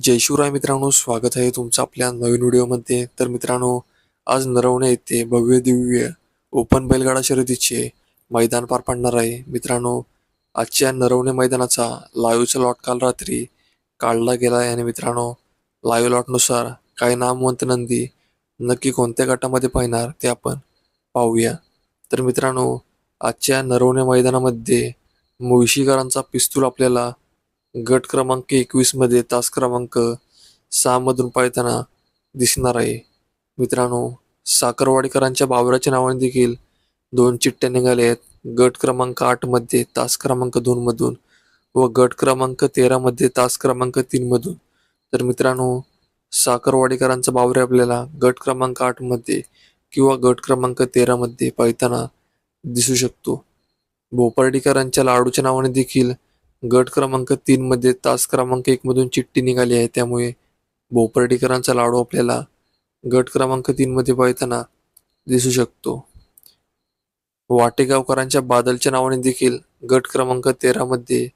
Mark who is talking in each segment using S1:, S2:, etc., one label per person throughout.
S1: जय शिवराय मित्रांनो स्वागत आहे तुमचं आपल्या नवीन व्हिडिओमध्ये. तर मित्रांनो आज नरवणे येथे भव्य दिव्य ओपन बैलगाडा शर्यतीचे मैदान पार पडणार आहे. मित्रांनो आजच्या नरवणे मैदानाचा लाईव्हचा लॉट काल रात्री काढला गेला आहे आणि मित्रांनो लाईव्ह लॉटनुसार काही नामवंत नंदी नक्की कोणत्या गटामध्ये पाहणार ते आपण पाहूया. तर मित्रांनो आजच्या नरवणे मैदानामध्ये मुळशीकरांचा पिस्तूल आपल्याला गट क्रमांक एकवीसमध्ये तास क्रमांक सहा मधून पाळताना दिसणार आहे. मित्रांनो साखरवाडीकरांच्या बावराच्या नावाने देखील दोन चिठ्ठ्या निघाल्या आहेत. गट क्रमांक आठमध्ये तास क्रमांक दोन मधून व गट क्रमांक तेरा मध्ये तास क्रमांक तीन मधून. तर मित्रांनो साखरवाडीकरांचा बावरे आपल्याला गट क्रमांक आठमध्ये किंवा गट क्रमांक तेरा मध्ये पाळताना दिसू शकतो. भोपर्डीकरांच्या लाडूच्या नावाने देखील गट क्रमांक तीन मध्ये तास क्रमांक एक मधून चिठ्ठी निघाली आहे. त्यामुळे भोपर्डीकरांचा लाडू आपल्याला गट क्रमांक तीन मध्ये पाहताना दिसू शकतो. वाटेगावकरांच्या बादलच्या नावाने देखील गट क्रमांक तेरा मध्ये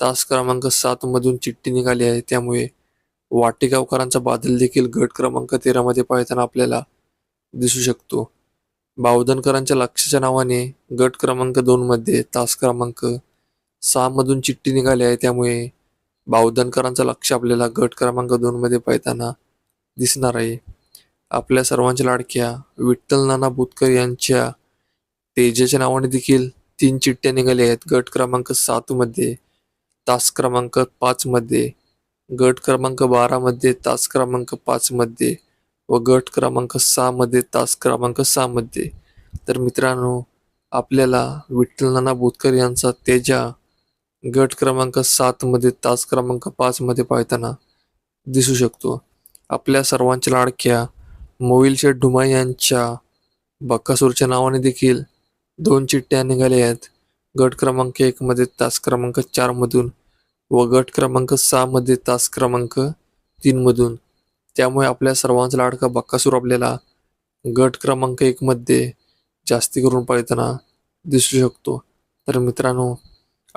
S1: तास क्रमांक सात मधून चिठ्ठी निघाली आहे. त्यामुळे वाटेगावकरांचा बादल देखील गट क्रमांक तेरामध्ये पाहताना आपल्याला दिसू शकतो. बावधनकरांच्या लक्षाच्या नावाने गट क्रमांक दोनमध्ये तास क्रमांक सहा मधून चिठ्ठी निघाली आहे त्यामुळे बावधनकरांचं लक्ष आपल्याला गट क्रमांक दोनमध्ये पाहताना दिसणार आहे. आपल्या सर्वांच्या लाडक्या विठ्ठल नाना बुतकर यांच्या तेजाच्या नावाने देखील तीन चिठ्ठ्या निघाल्या आहेत. गट क्रमांक सातमध्ये तास क्रमांक पाचमध्ये गट क्रमांक बारामध्ये तास क्रमांक पाचमध्ये व गट क्रमांक सहामध्ये तास क्रमांक सहामध्ये तर मित्रांनो आपल्याला विठ्ठल नाना बोतकर यांचा तेजा गट क्रमांक सातमध्ये तास क्रमांक पाचमध्ये पाहताना दिसू शकतो. आपल्या सर्वांच्या लाडक्या मोविल शेठ ढुमा यांच्या बक्कासूरच्या नावाने देखील दोन चिठ्ठ्या निघाल्या आहेत. गट क्रमांक एकमध्ये तास क्रमांक चारमधून व गट क्रमांक सहामध्ये तास क्रमांक तीनमधून त्यामुळे आपल्या सर्वांचा लाडका बक्कासूर आपल्याला गट क्रमांक एकमध्ये जास्ती करून पाळताना दिसू शकतो. तर मित्रांनो